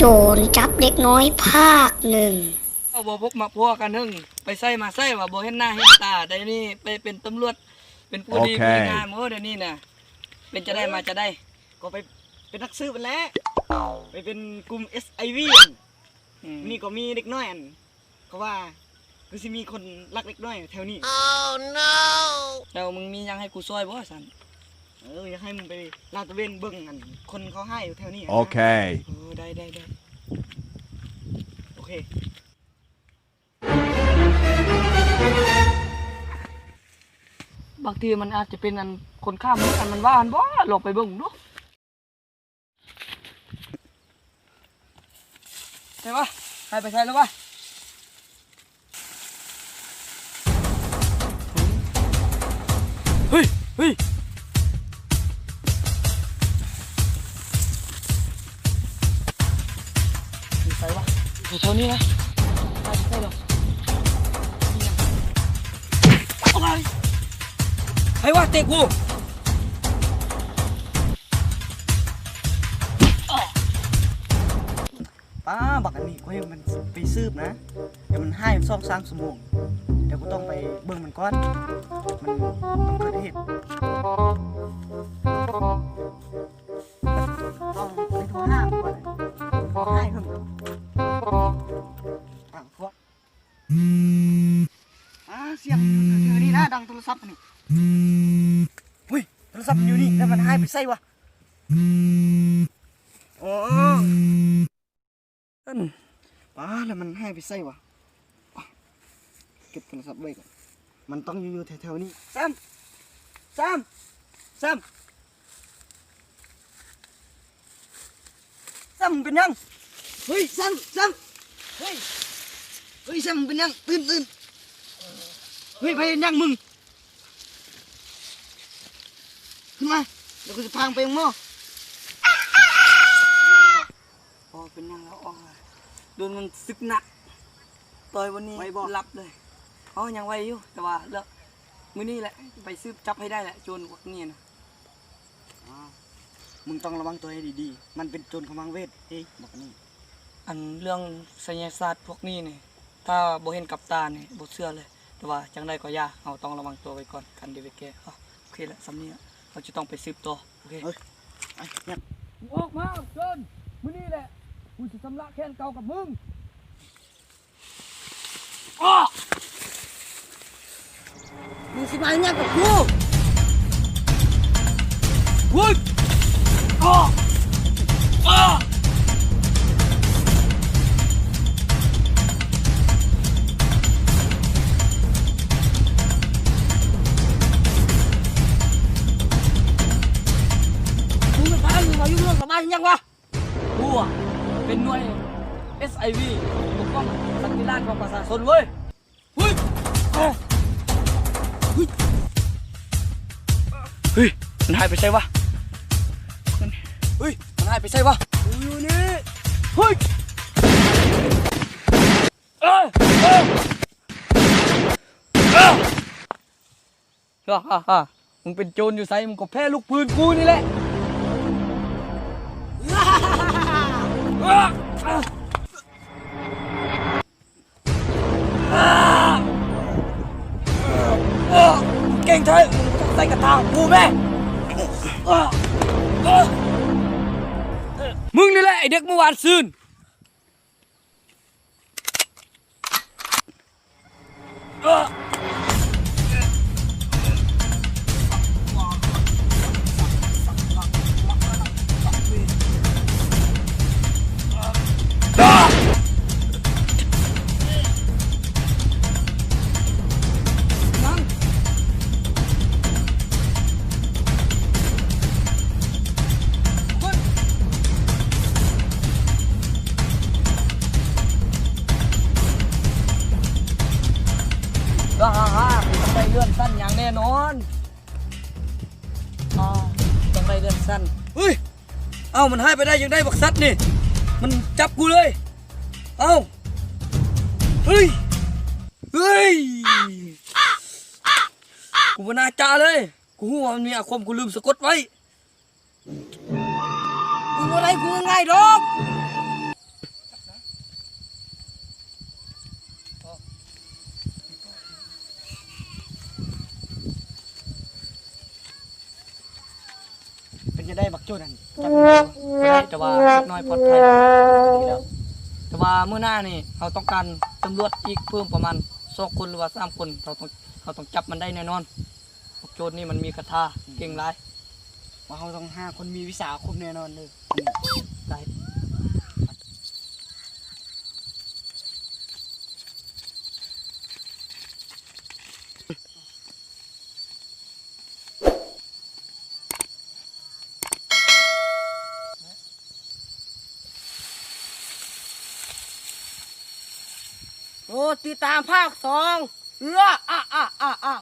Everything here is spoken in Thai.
โจรจับเด็กน้อยภาคหนึ่งเอาบ่พบมาพัวกันหนึงไปใส่มาใส่ว่าบ่เห็นหน้าเห็นตาได้นี่ไปเป็นตำรวจเป็นผู้ดีโอเคผู้งามโอ้เดี๋ยวนี้น่ะเป็นจะได้มาจะได้ ก็ไปเป็นนักสืบไปแหล้วไปเป็นกลุ่ม SIV อืมนี่ก็มีเด็กน้อยอันก็ว่าก็สิมีคนรักเด็กน้อยแถวนี้แล้วมึงมียังให้กูช่วยบ่สัน เอออยากให้มึงไปลาดตระเวนเบิ่งอันคนเขาให้อยู่แถวนี้นะ Okay. เออได้ได้ได้โอเค บางทีมันอาจจะเป็นอันคนข้ามมืออันมันว่าอันบ่หลบไปเบิ่งดูใช่ปะให้ไปใช่แล้วปะเฮ้ยเฮ้ย มีใครวะอยู่แถวนี้นะไปใช่หรออะไรใครวะเตะกูป้าบักอันนี้กูให้มันไปสืบนะ เดี๋ยวมันให้ซ่องสร้างสมองเดี๋ยวกูต้องไปเบิ่งมันก่อน มันต้องกิดเหตุต้อง อะพวกอ่าเสียงถือนี่นะดังโทรศัพท์อันนี้เฮ้ยโทรศัพท์มันอยู่นี่แล้วมันให้ไปใส่วะโอ้อันป้าแล้วมันให้ไปใส่วะอะเก็บโทรศัพท์ไว้ก่อนมันต้องอยู่ๆแถวๆนี้แซมแซมแซมแซมมึงเป็นยังเฮ้ยแซมแซมเฮ้ย เฮ้ยแซมมึงเป็นยังตื่นตื่นเฮ้ยไปเห็นยังมึงขึ้นมาเดี๋ยวกูจะพางไปยังหม้อพอเป็นยังแล้วอ๋อโดนมันซึกหนักต่อยวันนี้ไว้บ่รับเลยอ๋อยังไวอยู่แต่ว่าเลิกมื้อนี้แหละไปซื้อจับให้ได้แหละโจรพวกนี้นะอ้าวมึงต้องระวังตัวให้ดีๆ มันเป็นโจรขมังเวทเฮ้ยบอกนี่อันเรื่องไสยศาสตร์พวกนี้นี่ ถ้าบ่เห็นกับตานี่บ่เชื่อเลย แต่ว่าจังไดก็อย่าเอาต้องระวังตัวไว้ก่อนกันเดี๋ยวไปแก้อ๋อโอเคแล้วสำนี้เราจะต้องไปสืบต่อโอเคไอ้เนี่ยออกมาโจรมื้อนี้แหละกูจะชำระแค้นเก่ากับมึงอ้อมึงสิมาเนี่ยกับกูวุ้ยอ้ออ้ เป็นหน่วย SIV ปกป้องสันติราษฎร์ของประชาชนเว้ยเฮ้ยเฮ้ยเฮ้ยมันหายไปใช่วะเฮ้ยมันหายไปใช่วะอยู่นี่เฮ้ยเอ้ยเอ้ยเอ้ยฮ่าฮ่ามึงเป็นโจรอยู่ไสมึงก็แพ้ลูกปืนกูนี่แหละ เก่งเถอใส่กระตากูแม่อ้มึงนี่แหละไอเด็กเมื่อวานซืนอ ฮ่าฮ่าฮ่าต้องได้เลื่อนสั้นอย่างแน่นอนอ่าต้องได้เลื่อนสั้นเฮ้ย เอ้ามันให้ไปได้ยังได้บักซัดนี่ มันจับกูเลย เอ้า เฮ้ย เฮ้ย กูบนาจาเลย กูหัวามันมีอาคมกูลืมสะกดไว้มึงอะไรกูง่ายดอก ม ได้บักโจนั่นจับอยู่ได้แต่ว่าเล็กน้อยปลอดภัยดีแล้วแต่ว่าเมื่อหน้านี่เราต้องการตำรวจอีกเพิ่มประมาณสองคนหรือว่าสามคนเราต้องเราต้องจับมันได้แน่นอนบักโจรนี่มันมีคาถาเก่งหลายว่าเขาต้องห้าคนมีวิสาอาคมแน่นอนเลย ได้ โอ้ติดตามภาคสองเอออะอะอะอะ